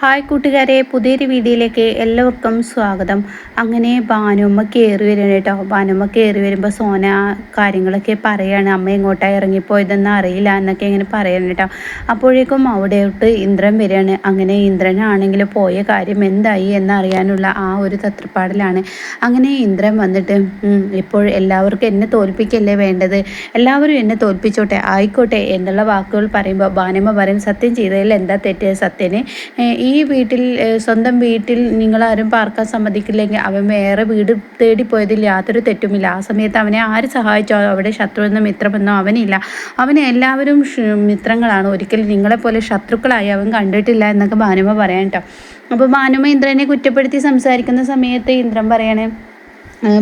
Hi കൂട്ടുകാരെ പുതിയൊരു വീഡിയോയിലേക്ക് എല്ലാവർക്കും സ്വാഗതം. അങ്ങനെ ഭാനുമ്മ കയറി വരികയാണ് കേട്ടോ. ഭാനുമ്മ കയറി വരുമ്പോൾ സോന കാര്യങ്ങളൊക്കെ പറയാണ്. അമ്മ എങ്ങോട്ടാണ് ഇറങ്ങിപ്പോയതെന്ന് അറിയില്ല എന്നൊക്കെ ഇങ്ങനെ പറയണം കേട്ടോ. അപ്പോഴേക്കും അവിടെ അവിടെയോട്ട് ഇന്ദ്രൻ വരികയാണ്. അങ്ങനെ ഇന്ദ്രനാണെങ്കിൽ പോയ കാര്യം എന്തായി എന്നറിയാനുള്ള ആ ഒരു തത്രപ്പാടിലാണ്. അങ്ങനെ ഇന്ദ്രൻ വന്നിട്ട് ഇപ്പോൾ എല്ലാവർക്കും എന്നെ തോൽപ്പിക്കല്ലേ വേണ്ടത്? എല്ലാവരും എന്നെ തോൽപ്പിച്ചോട്ടെ ആയിക്കോട്ടെ എന്നുള്ള വാക്കുകൾ പറയുമ്പോൾ ഭാനുമ്മ പറയും സത്യം ചെയ്തതിൽ എന്താ തെറ്റ്? സത്യനെ വീട്ടിൽ സ്വന്തം വീട്ടിൽ നിങ്ങളാരും പാർക്കാൻ സമ്മതിക്കില്ലെങ്കിൽ അവൻ വേറെ വീട് തേടി പോയതിൽ യാതൊരു തെറ്റുമില്ല. ആ സമയത്ത് അവനെ ആര് സഹായിച്ചോ? അവിടെ ശത്രുവെന്നോ മിത്രമെന്നോ അവനില്ല. അവനെ എല്ലാവരും മിത്രങ്ങളാണ്. ഒരിക്കലും നിങ്ങളെപ്പോലെ ശത്രുക്കളായി അവൻ കണ്ടിട്ടില്ല എന്നൊക്കെ ഭാനുമ പറയാം കേട്ടോ. അപ്പോൾ ഭാനുമ ഇന്ദ്രനെ കുറ്റപ്പെടുത്തി സംസാരിക്കുന്ന സമയത്ത് ഇന്ദ്രൻ പറയണേ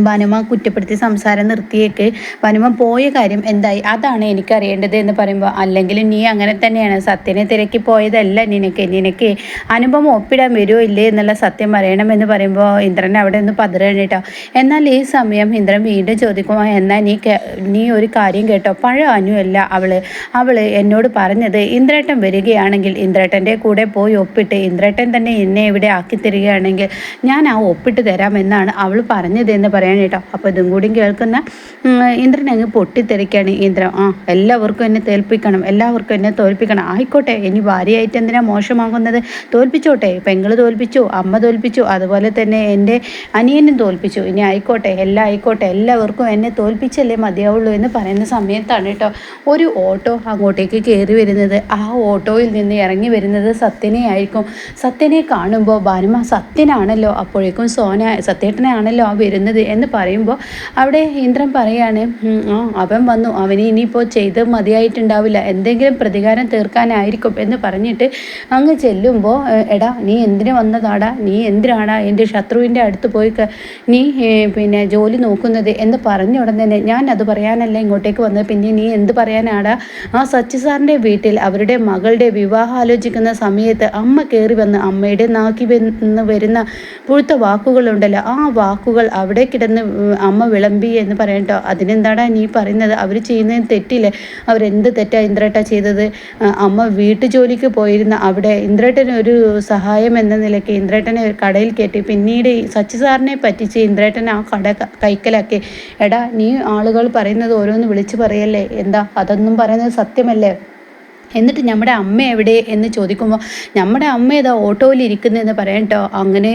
ഭാനുമ കുറ്റപ്പെടുത്തി സംസാരം നിർത്തിയേക്ക്. ബനുമ പോയ കാര്യം എന്തായി? അതാണ് എനിക്കറിയേണ്ടത് എന്ന് പറയുമ്പോൾ അല്ലെങ്കിൽ നീ അങ്ങനെ തന്നെയാണ്. സത്യനെ തിരക്കി പോയതല്ല നിനക്ക്. നിനക്ക് അനുഭവം ഒപ്പിടാൻ വരുമോ ഇല്ലേ എന്നുള്ള സത്യം പറയണമെന്ന് പറയുമ്പോൾ ഇന്ദ്രൻ അവിടെ ഒന്ന് പതറണം എന്നാൽ ഈ സമയം ഇന്ദ്രൻ വീണ്ടും ചോദിക്കുമോ എന്നാൽ നീ നീ ഒരു കാര്യം കേട്ടോ. പഴ അനുവല്ല അവൾ. അവൾ എന്നോട് പറഞ്ഞത് ഇന്ദ്രേട്ടൻ വരികയാണെങ്കിൽ ഇന്ദ്രേട്ടന്റെ കൂടെ പോയി ഒപ്പിട്ട് ഇന്ദ്രേട്ടൻ തന്നെ എന്നെ ഇവിടെ ആക്കി തരികയാണെങ്കിൽ ഞാൻ ആ ഒപ്പിട്ട് തരാം എന്നാണ് അവൾ പറഞ്ഞത് എന്ന് പറയാൻ കേട്ടോ. അപ്പോൾ ഇതും കൂടി കേൾക്കുന്ന ഇന്ദ്രൻ അങ്ങ് പൊട്ടിത്തെറിക്കാണ് ഇന്ദ്രൻ. ആ എല്ലാവർക്കും എന്നെ തോൽപ്പിക്കണം എല്ലാവർക്കും എന്നെ തോൽപ്പിക്കണം. ആയിക്കോട്ടെ ഇനി ഭാര്യയായിട്ട് എന്തിനാ മോശമാകുന്നത്? തോൽപ്പിച്ചോട്ടെ. പെങ്ങൾ തോൽപ്പിച്ചു അമ്മ തോൽപ്പിച്ചു അതുപോലെ തന്നെ എന്റെ അനിയനും തോൽപ്പിച്ചു. ഇനി ആയിക്കോട്ടെ എല്ലാം ആയിക്കോട്ടെ. എല്ലാവർക്കും എന്നെ തോൽപ്പിച്ചല്ലേ മതിയാവുള്ളൂ എന്ന് പറയുന്ന സമയത്താണ് കേട്ടോ ഒരു ഓട്ടോ അങ്ങോട്ടേക്ക് കയറി വരുന്നത്. ആ ഓട്ടോയിൽ നിന്ന് ഇറങ്ങി വരുന്നത് സത്യനെ ആയിരിക്കും. സത്യനെ കാണുമ്പോൾ ഭാനുമ സത്യനാണല്ലോ. അപ്പോഴേക്കും സോന സത്യേട്ടനാണല്ലോ ആ വരുന്നത്. ചെയ്തത് എന്ന് പറയുമ്പോൾ അവിടെ ഇന്ദ്രൻ പറയാണ് അവൻ വന്നു. അവന് ഇനിയിപ്പോൾ ചെയ്ത് മതിയായിട്ടുണ്ടാവില്ല. എന്തെങ്കിലും പ്രതികാരം തീർക്കാനായിരിക്കും എന്ന് പറഞ്ഞിട്ട് അങ്ങ് ചെല്ലുമ്പോൾ എടാ നീ എന്തിനു വന്നതാടാ? നീ എന്തിനാടാ എന്റെ ശത്രുവിന്റെ അടുത്ത് പോയി നീ പിന്നെ ജോലി നോക്കുന്നത്? എന്ന് പറഞ്ഞ ഉടൻ തന്നെ ഞാൻ അത് പറയാനല്ല ഇങ്ങോട്ടേക്ക് വന്നത്. പിന്നെ നീ എന്ത് പറയാനാടാ? ആ സച്ചി സാറിന്റെ വീട്ടിൽ അവരുടെ മകളുടെ വിവാഹം ആലോചിക്കുന്ന സമയത്ത് അമ്മ കയറി വന്ന് അമ്മയുടെ നാക്കി വന്ന് വരുന്ന പുഴുത്ത വാക്കുകളുണ്ടല്ലോ. ആ വാക്കുകൾ അവിടെ കിടന്ന് അമ്മ വിളമ്പി എന്ന് പറയട്ടോ അതിനെന്താടാ നീ പറയുന്നത്? അവർ ചെയ്യുന്നതിന് തെറ്റില്ലേ? അവരെന്ത് തെറ്റാ ഇന്ദ്രേട്ട ചെയ്തത്? അമ്മ വീട്ടു ജോലിക്ക് പോയിരുന്ന അവിടെ ഇന്ദ്രേട്ടന് ഒരു സഹായം എന്ന നിലയ്ക്ക് ഇന്ദ്രേട്ടനെ കടയിൽ കയറ്റി. പിന്നീട് സച്ചി സാറിനെ പറ്റിച്ച് ഇന്ദ്രേട്ടൻ ആ കട കൈക്കലാക്കി. എടാ നീ ആളുകൾ പറയുന്നത് ഓരോന്ന് വിളിച്ചു പറയല്ലേ? എന്താ? അതൊന്നും പറയുന്നത് സത്യമല്ലേ? എന്നിട്ട് നമ്മുടെ അമ്മ എവിടെ എന്ന് ചോദിക്കുമ്പോൾ നമ്മുടെ അമ്മ ഏതാ ഓട്ടോയിൽ ഇരിക്കുന്നതെന്ന് പറയാം കേട്ടോ അങ്ങനെ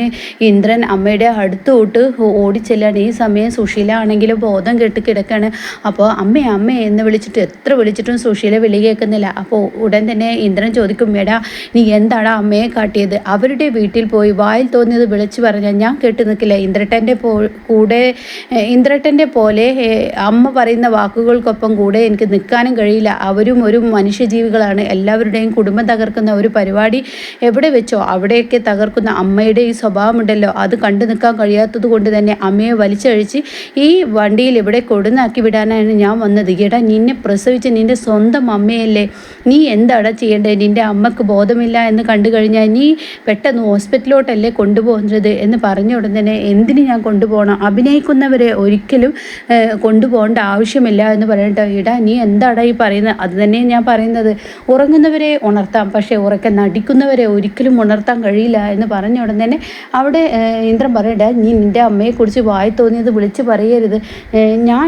ഇന്ദ്രൻ അമ്മയുടെ അടുത്തോട്ട് ഓടിച്ചെല്ലാണ് ഈ സമയം സുശീല ആണെങ്കിലും ബോധം കെട്ട് കിടക്കാണ്. അപ്പോൾ അമ്മ അമ്മ എന്ന് വിളിച്ചിട്ട് എത്ര വിളിച്ചിട്ടും സുശീല വിളി കേൾക്കുന്നില്ല. അപ്പോൾ ഉടൻ തന്നെ ഇന്ദ്രൻ ചോദിക്കും എടാ നീ എന്താണ് അമ്മയെ കാട്ടിയത്? അവരുടെ വീട്ടിൽ പോയി വായിൽ തോന്നിയത് വിളിച്ചു പറഞ്ഞാൽ ഞാൻ കേട്ട് നിൽക്കില്ല. ഇന്ദ്രട്ടന്റെ പോ കൂടെ ഇന്ദ്രട്ടന്റെ പോലെ അമ്മ പറയുന്ന വാക്കുകൾക്കൊപ്പം കൂടെ എനിക്ക് നിൽക്കാനും കഴിയില്ല. അവരും ഒരു മനുഷ്യജീവികളാണ് ആണ് എല്ലാവരുടെയും കുടുംബം തകർക്കുന്ന ഒരു പരിപാടി എവിടെ വെച്ചോ അവിടെയൊക്കെ തകർക്കുന്ന അമ്മയുടെ ഈ സ്വഭാവമുണ്ടല്ലോ. അത് കണ്ടു നിൽക്കാൻ കഴിയാത്തത് കൊണ്ട് തന്നെ അമ്മയെ വലിച്ചഴിച്ച് ഈ വണ്ടിയിൽ ഇവിടെ കൊടുന്നാക്കി വിടാനാണ് ഞാൻ വന്നത്. എടാ നിന്നെ പ്രസവിച്ച് നിന്റെ സ്വന്തം അമ്മയല്ലേ? നീ എന്താടാ ചെയ്യേണ്ടത്? നിന്റെ അമ്മയ്ക്ക് ബോധമില്ല എന്ന് കണ്ടു കഴിഞ്ഞാൽ നീ പെട്ടെന്ന് ഹോസ്പിറ്റലിലോട്ടല്ലേ കൊണ്ടുപോകുന്നത് എന്ന് പറഞ്ഞ ഉടൻ തന്നെ എന്തിന് ഞാൻ കൊണ്ടുപോകണം? അഭിനയിക്കുന്നവരെ ഒരിക്കലും കൊണ്ടുപോകേണ്ട ആവശ്യമില്ല എന്ന് പറയട്ടോ ഇടാ നീ എന്താടാ ഈ പറയുന്നത്? അത് തന്നെ ഞാൻ പറയുന്നത്. ഉറങ്ങുന്നവരെ ഉണർത്താം. പക്ഷേ ഉറക്കം നടിക്കുന്നവരെ ഒരിക്കലും ഉണർത്താൻ കഴിയില്ല എന്ന് പറഞ്ഞ ഉടൻ തന്നെ അവിടെ ഇന്ദ്രൻ പറയണ്ട നീ നിന്റെ അമ്മയെക്കുറിച്ച് വായി തോന്നിയത് വിളിച്ച് പറയരുത്. ഞാൻ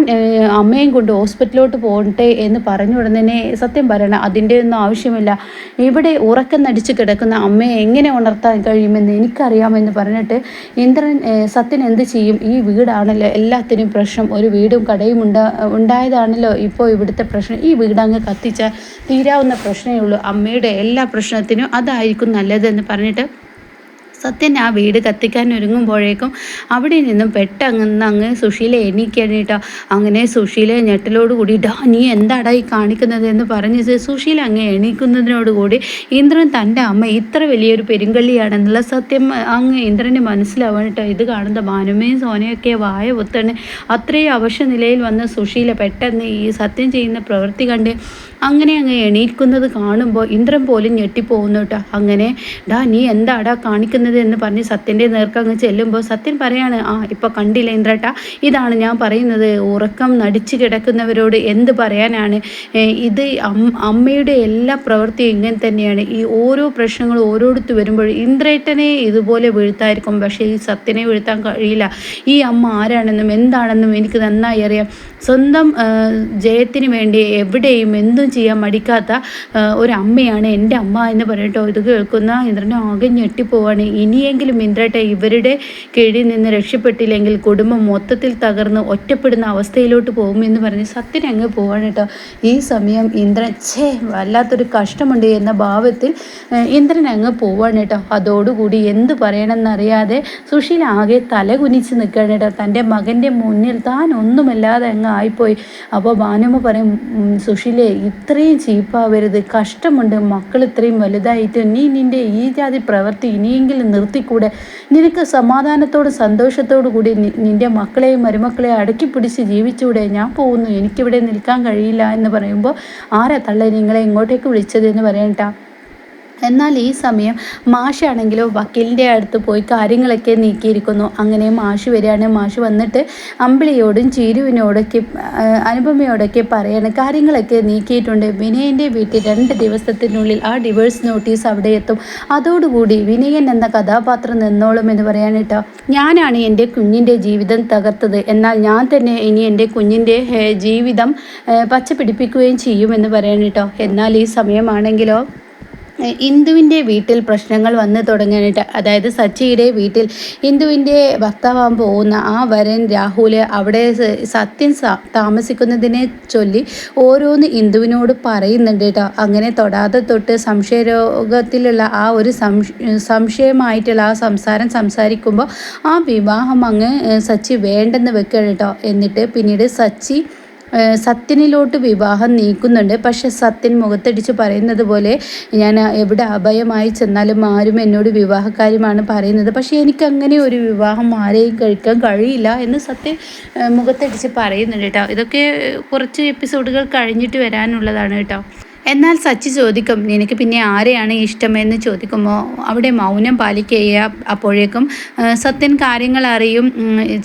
അമ്മയും കൊണ്ട് ഹോസ്പിറ്റലിലോട്ട് പോകട്ടെ എന്ന് പറഞ്ഞ ഉടൻ തന്നെ സത്യം പറയണം. അതിന്റെ ഒന്നും ആവശ്യമില്ല. ഇവിടെ ഉറക്കം നടിച്ച് കിടക്കുന്ന അമ്മയെ എങ്ങനെ ഉണർത്താൻ കഴിയുമെന്ന് എനിക്കറിയാമെന്ന് പറഞ്ഞിട്ട് ഇന്ദ്രൻ സത്യൻ എന്ത് ചെയ്യും? ഈ വീടാണല്ലോ എല്ലാത്തിനും പ്രശ്നം. ഒരു വീടും കടയും ഉണ്ടാ ഉണ്ടായതാണല്ലോ ഇപ്പോൾ ഇവിടുത്തെ പ്രശ്നം. ഈ വീടങ്ങ് കത്തിച്ചാൽ തീരാവുന്ന പ്രശ്നമേ ഉള്ളൂ. അമ്മയുടെ എല്ലാ പ്രശ്നത്തിനും അതായിരിക്കും നല്ലതെന്ന് പറഞ്ഞിട്ട് സത്യൻ ആ വീട് കത്തിക്കാൻ ഒരുങ്ങുമ്പോഴേക്കും അവിടെ നിന്നും പെട്ടെന്ന് അങ്ങ് സുശീല എണീക്കണിട്ടോ. അങ്ങനെ സുശീല ഞെട്ടലോട് കൂടി ഡാ നീ എന്താടാ ഈ കാണിക്കുന്നത്? എന്ന് പറഞ്ഞ് സുശീല അങ്ങ് എണീക്കുന്നതിനോടുകൂടി ഇന്ദ്രൻ തന്റെ അമ്മ ഇത്ര വലിയൊരു പെരുങ്കള്ളിയാണെന്നുള്ള സത്യം അങ്ങ് ഇന്ദ്രന് മനസ്സിലാവണിട്ടോ ഇത് കാണുന്ന ഭാനുമയും സോനയൊക്കെ വായ ഒത്തണ് അത്രയും അവശ നിലയിൽ വന്ന സുശീല പെട്ടെന്ന് ഈ സത്യം ചെയ്യുന്ന പ്രവൃത്തി കണ്ട് അങ്ങനെ അങ്ങ് എണീക്കുന്നത് കാണുമ്പോൾ ഇന്ദ്രൻ പോലും ഞെട്ടിപ്പോകുന്നു കേട്ടോ. അങ്ങനെ ഡാ നീ എന്താടാ കാണിക്കുന്നത്? പറയുന്നത് എന്ന് പറഞ്ഞ് സത്യന്റെ നേർക്ക് അങ്ങ് ചെല്ലുമ്പോൾ സത്യൻ പറയാണ് ആ ഇപ്പം കണ്ടില്ല ഇന്ദ്രേട്ട ഇതാണ് ഞാൻ പറയുന്നത്. ഉറക്കം നടിച്ചു കിടക്കുന്നവരോട് എന്ത് പറയാനാണ്? ഇത് അമ്മയുടെ എല്ലാ പ്രവൃത്തിയും ഇങ്ങനെ തന്നെയാണ്. ഈ ഓരോ പ്രശ്നങ്ങളും ഓരോടത്ത് വരുമ്പോൾ ഇന്ദ്രേട്ടനെ ഇതുപോലെ വീഴ്ത്തായിരിക്കും. പക്ഷേ ഈ സത്യനെ വീഴ്ത്താൻ കഴിയില്ല. ഈ അമ്മ ആരാണെന്നും എന്താണെന്നും എനിക്ക് നന്നായി അറിയാം. സ്വന്തം ജയത്തിന് വേണ്ടി എവിടെയും എന്തും ചെയ്യാൻ മടിക്കാത്ത ഒരു അമ്മയാണ് എന്റെ അമ്മ എന്ന് പറഞ്ഞിട്ട് ഇത് കേൾക്കുന്ന ഇന്ദ്രനെ ആകെ ഞെട്ടിപ്പോവാണ്. ഇനിയെങ്കിലും ഇന്ദ്രട്ടെ ഇവരുടെ കീഴിൽ നിന്ന് രക്ഷപ്പെട്ടില്ലെങ്കിൽ കുടുംബം മൊത്തത്തിൽ തകർന്ന് ഒറ്റപ്പെടുന്ന അവസ്ഥയിലോട്ട് പോകുമെന്ന് പറഞ്ഞ് സത്യൻ അങ്ങ് പോവാണ് കേട്ടോ. ഈ സമയം ഇന്ദ്രൻ ഛേ വല്ലാത്തൊരു കഷ്ടമുണ്ട് എന്ന ഭാവത്തിൽ ഇന്ദ്രൻ അങ്ങ് പോവാണ് കേട്ടോ. അതോടുകൂടി എന്ത് പറയണമെന്നറിയാതെ സുശീൽ ആകെ തലകുനിച്ച് നിൽക്കുകയാണ് കേട്ടോ. തന്റെ മകന്റെ മുന്നിൽ താൻ ഒന്നുമല്ലാതെ അങ്ങ് ആയിപ്പോയി. അപ്പോൾ ഭാനുമ്മ പറയും സുശീലേ ഇത്രയും ചീപ്പാവരുത്. കഷ്ടമുണ്ട്. മക്കൾ ഇത്രയും വലുതായിട്ട് നീ നിന്റെ ഈ ജാതി പ്രവൃത്തി ഇനിയെങ്കിലും നിർത്തിക്കൂടെ? നിനക്ക് സമാധാനത്തോടും സന്തോഷത്തോടു കൂടി നിന്റെ മക്കളെയും മരുമക്കളെയും അടക്കി പിടിച്ച് ജീവിച്ചൂടെ? ഞാൻ പോകുന്നു. എനിക്കിവിടെ നിൽക്കാൻ കഴിയില്ല എന്ന് പറയുമ്പോൾ ആരാ തള്ളേ? നിങ്ങളെ ഇങ്ങോട്ടേക്ക് വിളിച്ചത് എന്ന് പറയട്ടാ എന്നാൽ ഈ സമയം മാഷാണെങ്കിലോ വക്കീലിന്റെ അടുത്ത് പോയി കാര്യങ്ങളൊക്കെ നീക്കിയിരിക്കുന്നു. അങ്ങനെ മാഷ് വരികയാണ്. മാഷ് വന്നിട്ട് അമ്പിളിയോടും ചീരുവിനോടൊക്കെ അനുപമയോടൊക്കെ പറയാണ്. കാര്യങ്ങളൊക്കെ നീക്കിയിട്ടുണ്ട്. വിനയന്റെ വീട്ടിൽ രണ്ട് ദിവസത്തിനുള്ളിൽ ആ ഡിവേഴ്സ് നോട്ടീസ് അവിടെ എത്തും. അതോടുകൂടി വിനയൻ എന്ന കഥാപാത്രം നിന്നോളും എന്ന് പറയാൻ കേട്ടോ. ഞാനാണ് എന്റെ കുഞ്ഞിന്റെ ജീവിതം തകർത്തത്. എന്നാൽ ഞാൻ തന്നെ ഇനി എന്റെ കുഞ്ഞിന്റെ ജീവിതം പച്ച പിടിപ്പിക്കുകയും ചെയ്യുമെന്ന് പറയാൻ കേട്ടോ. എന്നാൽ ഈ സമയമാണെങ്കിലോ ഇന്ദുവിന്റെ വീട്ടിൽ പ്രശ്നങ്ങൾ വന്ന് തുടങ്ങാനായിട്ട് അതായത് സച്ചിയുടെ വീട്ടിൽ ഇന്ദുവിന്റെ ഭർത്താവാൻ പോകുന്ന ആ വരൻ രാഹുൽ അവിടെ സത്യൻ താമസിക്കുന്നതിനെ ചൊല്ലി ഓരോന്ന് ഇന്ദുവിനോട് പറയുന്നുണ്ട് കേട്ടോ. അങ്ങനെ തൊടാതെ തൊട്ട് സംശയരോഗത്തിലുള്ള ആ ഒരു സംശയമായിട്ടുള്ള ആ സംസാരം സംസാരിക്കുമ്പോൾ ആ വിവാഹം അങ്ങ് സച്ചി വേണ്ടെന്ന് വെക്കണം കേട്ടോ. എന്നിട്ട് പിന്നീട് സച്ചി സത്യനിലോട്ട് വിവാഹം നീക്കുന്നുണ്ട്. പക്ഷെ സത്യൻ മുഖത്തടിച്ച് പറയുന്നത് പോലെ ഞാൻ എവിടെ അഭയമായി ചെന്നാലും ആരും എന്നോട് വിവാഹക്കാര്യമാണ് പറയുന്നത്. പക്ഷേ എനിക്ക് അങ്ങനെ ഒരു വിവാഹം ആരെയും കഴിക്കാൻ കഴിയില്ല എന്ന് സത്യൻ മുഖത്തടിച്ച് പറയുന്നുണ്ട് കേട്ടോ. ഇതൊക്കെ കുറച്ച് എപ്പിസോഡുകൾ കഴിഞ്ഞിട്ട് വരാനുള്ളതാണ് കേട്ടോ. എന്നാൽ സച്ചി ചോദിക്കും നിനക്ക് പിന്നെ ആരെയാണ് ഇഷ്ടമെന്ന് ചോദിക്കുമ്പോൾ അവിടെ മൗനം പാലിക്കുക അപ്പോഴേക്കും സത്യൻ കാര്യങ്ങൾ അറിയും.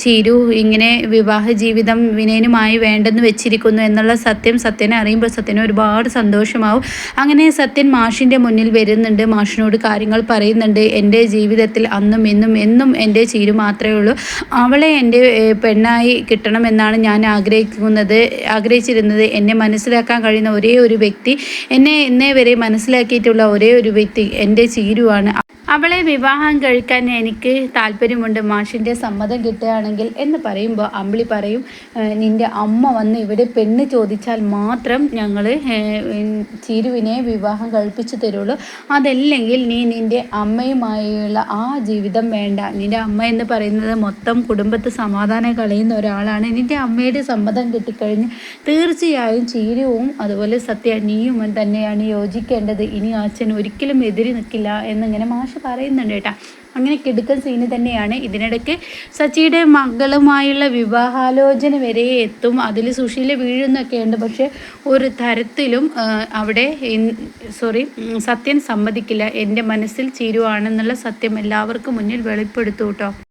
ചീരു ഇങ്ങനെ വിവാഹ ജീവിതം വിനയനുമായി വേണ്ടെന്ന് വെച്ചിരിക്കുന്നു എന്നുള്ള സത്യം സത്യനെ അറിയുമ്പോൾ സത്യന് ഒരുപാട് സന്തോഷമാവും. അങ്ങനെ സത്യൻ മാഷിന്റെ മുന്നിൽ വരുന്നുണ്ട് മാഷിനോട് കാര്യങ്ങൾ പറയുന്നുണ്ട്. എന്റെ ജീവിതത്തിൽ അന്നും ഇന്നും എന്നും എന്റെ ചീരു മാത്രമേ ഉള്ളൂ. അവളെ എന്റെ പെണ്ണായി കിട്ടണമെന്നാണ് ഞാൻ ആഗ്രഹിക്കുന്നത്. ആഗ്രഹിച്ചിരുന്നത്. എന്നെ മനസ്സിലാക്കാൻ കഴിയുന്ന ഒരേ ഒരു വ്യക്തി എന്നെ ഇന്നേ വരെ മനസ്സിലാക്കിയിട്ടുള്ള ഒരേ ഒരു വ്യക്തി എന്റെ ചീരുവാണ്. അവളെ വിവാഹം കഴിക്കാൻ എനിക്ക് താല്പര്യമുണ്ട്. മാഷിന്റെ സമ്മതം കിട്ടുകയാണെങ്കിൽ എന്ന് പറയുമ്പോൾ അമ്പിളി പറയും നിന്റെ അമ്മ വന്ന് ഇവിടെ പെണ്ണ് ചോദിച്ചാൽ മാത്രം ഞങ്ങൾ ചിരുവിനെ വിവാഹം കഴിപ്പിച്ചു തരുള്ളൂ. അതല്ലെങ്കിൽ നീ നിന്റെ അമ്മയുമായുള്ള ആ ജീവിതം വേണ്ട. നിന്റെ അമ്മ എന്ന് പറയുന്നത് മൊത്തം കുടുംബത്തെ സമാധാനം കളയുന്ന ഒരാളാണ്. നിന്റെ അമ്മയുടെ സമ്മതം കിട്ടിക്കഴിഞ്ഞ് തീർച്ചയായും ചീരുവും അതുപോലെ സത്യ നീയും തന്നെയാണ് യോജിക്കേണ്ടത്. ഇനി അച്ഛൻ ഒരിക്കലും എതിരി നിൽക്കില്ല എന്നിങ്ങനെ മാഷ് പറയുന്നുണ്ട് കേട്ടോ. അങ്ങനെ കിടുക്കൻ സീന് തന്നെയാണ്. ഇതിനിടയ്ക്ക് സച്ചിയുടെ മകളുമായുള്ള വിവാഹാലോചന വരെ എത്തും. അതിൽ സുശീല വീഴുന്നൊക്കെ ഉണ്ട് പക്ഷേ ഒരു തരത്തിലും അവിടെ സോറി സത്യൻ സമ്മതിക്കില്ല. എന്റെ മനസ്സിൽ ചീരുവാണെന്നുള്ള സത്യം എല്ലാവർക്കും മുന്നിൽ വെളിപ്പെടുത്തു കേട്ടോ.